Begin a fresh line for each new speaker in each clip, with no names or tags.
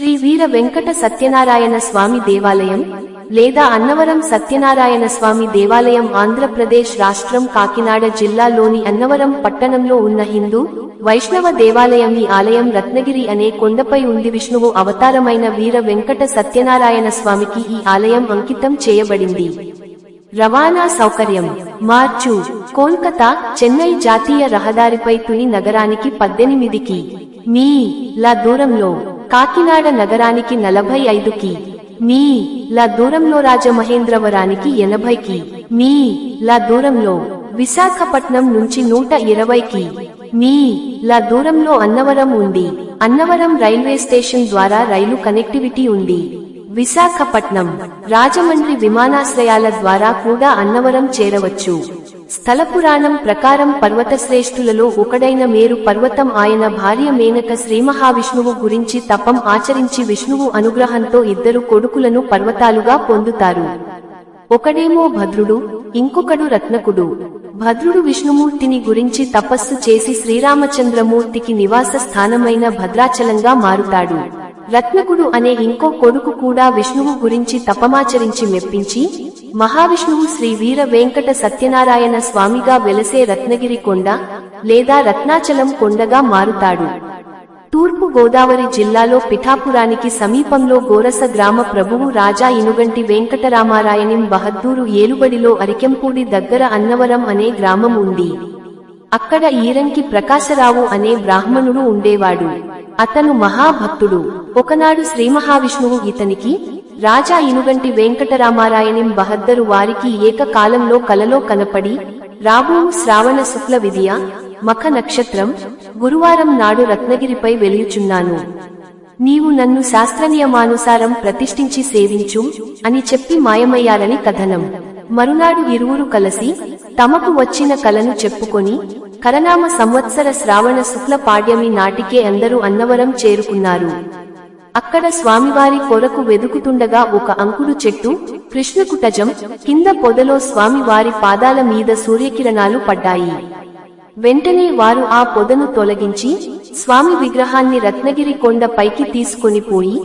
శ్రీ వీర వెంకట సత్యనారాయణ స్వామి దేవాలయం లేదా అన్నవరం సత్యనారాయణ స్వామి దేవాలయం ఆంధ్రప్రదేశ్ రాష్ట్రం కాకినాడ జిల్లాలోని అన్నవరం పట్టణంలో ఉన్న హిందూ వైష్ణవ దేవాలయం ఈ ఆలయం రత్నగిరి అనే కొండపై ఉంది. విష్ణువు అవతారమైన వీర వెంకట సత్యనారాయణ స్వామికి ఈ ఆలయం అంకితం చేయబడింది. రవాణా సౌకర్యం. మార్చు. కోల్కతా చెన్నై జాతీయ రహదారిపై తుని నగరానికి పద్దెనిమిదికి. మీ. ల దూరంలో. కాకినాడ నగరానికి నలభై ఐదుకి మీ ల దూరంలో రాజమహేంద్రవరానికి ఎనభైకి మీ ల దూరంలో విశాఖపట్నం నుంచి నూట ఇరవైకి మీ ల దూరంలో అన్నవరం ఉంది. అన్నవరం రైల్వే స్టేషన్ ద్వారా రైలు కనెక్టివిటీ ఉంది. విశాఖపట్నం రాజమండ్రి విమానాశ్రయాల ద్వారా కూడా అన్నవరం చేరవచ్చు. స్థల పురాణం ప్రకారం పర్వత శ్రేష్ఠులలో ఒకడైన మేరు పర్వతం ఆయన భార్య మేనక శ్రీమహావిష్ణువు గురించి తపం ఆచరించి విష్ణువు అనుగ్రహంతో ఇద్దరు కొడుకులను పర్వతాలుగా పొందుతారు. ఒకడేమో భద్రుడు ఇంకొకడు రత్నకుడు. భద్రుడు విష్ణుమూర్తిని గురించి తపస్సు చేసి శ్రీరామచంద్రమూర్తికి నివాస స్థానమైన భద్రాచలంగా మారుతాడు. రత్నకుడు అనే ఇంకో కొడుకు కూడా విష్ణువు గురించి తపమాచరించి మెప్పించి మహావిష్ణువు శ్రీ వీర వెంకట సత్యనారాయణ స్వామిగా వెలసే రత్నగిరి కొండ లేదా రత్నాచలం కొండగా మారుతాడు. తూర్పు గోదావరి జిల్లాలో పిఠాపురానికి సమీపంలో గోరస గ్రామ ప్రభువు రాజా ఇనుగంటి వెంకటరామారాయణిం బహద్దూరు ఏలుబడిలో అరికెంపూడి దగ్గర అన్నవరం అనే గ్రామం ఉంది. అక్కడ ఈరంకి ప్రకాశరావు అనే బ్రాహ్మణుడు ఉండేవాడు. అతను మహాభక్తుడు. ఒకనాడు శ్రీ మహావిష్ణువు ఇతనికి రాజా ఇనుగంటి వెంకటరామారాయణం బహద్దరు వారికి ఏకకాలంలో కలలో కనపడి రాబో శ్రావణ శుక్ల విధియ మఖ నక్షత్రం గురువారం నాడు రత్నగిరిపై వెలియుచున్నాను. నీవు నన్ను శాస్త్రనియమానుసారం ప్రతిష్ఠించి సేవించు అని చెప్పి మాయమయ్యారని కథనం. మరునాడు ఇరువురు కలిసి తమకు వచ్చిన కలను చెప్పుకొని కరనామ సంవత్సర శ్రావణ శుక్ల పాడ్యమి నాటికే అందరూ అన్నవరం చేరుకున్నారు. అక్కడ స్వామివారి కొరకు వెదుకుతుండగా ఒక అంకుడు చెట్టు కృష్ణకుటజం కింద పొదలో స్వామివారి పాదాల మీద సూర్యకిరణాలు పడ్డాయి. వెంటనే వారు ఆ పొదను తొలగించి స్వామి విగ్రహాన్ని రత్నగిరి కొండ పైకి తీసుకొని పోయి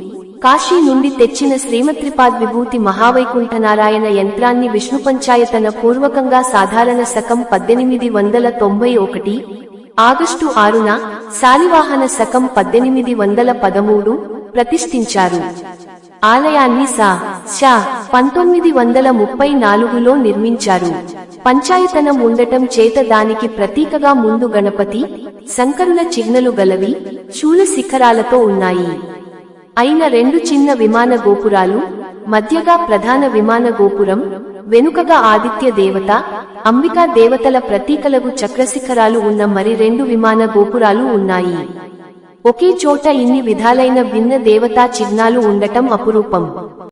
కాశీ నుండి తెచ్చిన శ్రీమత్రిపాద్ విభూతి మహావైకుంఠనారాయణ యంత్రాన్ని విష్ణు పంచాయతన పూర్వకంగా సాధారణ శకం పద్దెనిమిది వందల తొంభై ఒకటి ఆగస్టు ఆరున శాలివాహన శకం పద్దెనిమిది వందల పదమూడు ప్రతిష్ఠించారు. ఆలయాన్ని సా షా పంతొమ్మిది వందల ముప్పై నాలుగులో నిర్మించారు. పంచాయతనం ఉండటం చేత దానికి ప్రతీకగా ముందు గణపతి శంకరుల చిహ్నలు గలవి శూల శిఖరాలతో ఉన్నాయి. అయిన రెండు చిన్న విమాన గోపురాలు మధ్యగా ప్రధాన విమాన గోపురం వెనుకగా ఆదిత్య దేవత అంబికా దేవతల ప్రతీకలగు చక్రశిఖరాలు ఉన్న మరి రెండు విమాన గోపురాలు ఉన్నాయి. ఒకే చోట ఇన్ని విధాలైన భిన్న దేవతా చిహ్నాలు ఉండటం అపురూపం.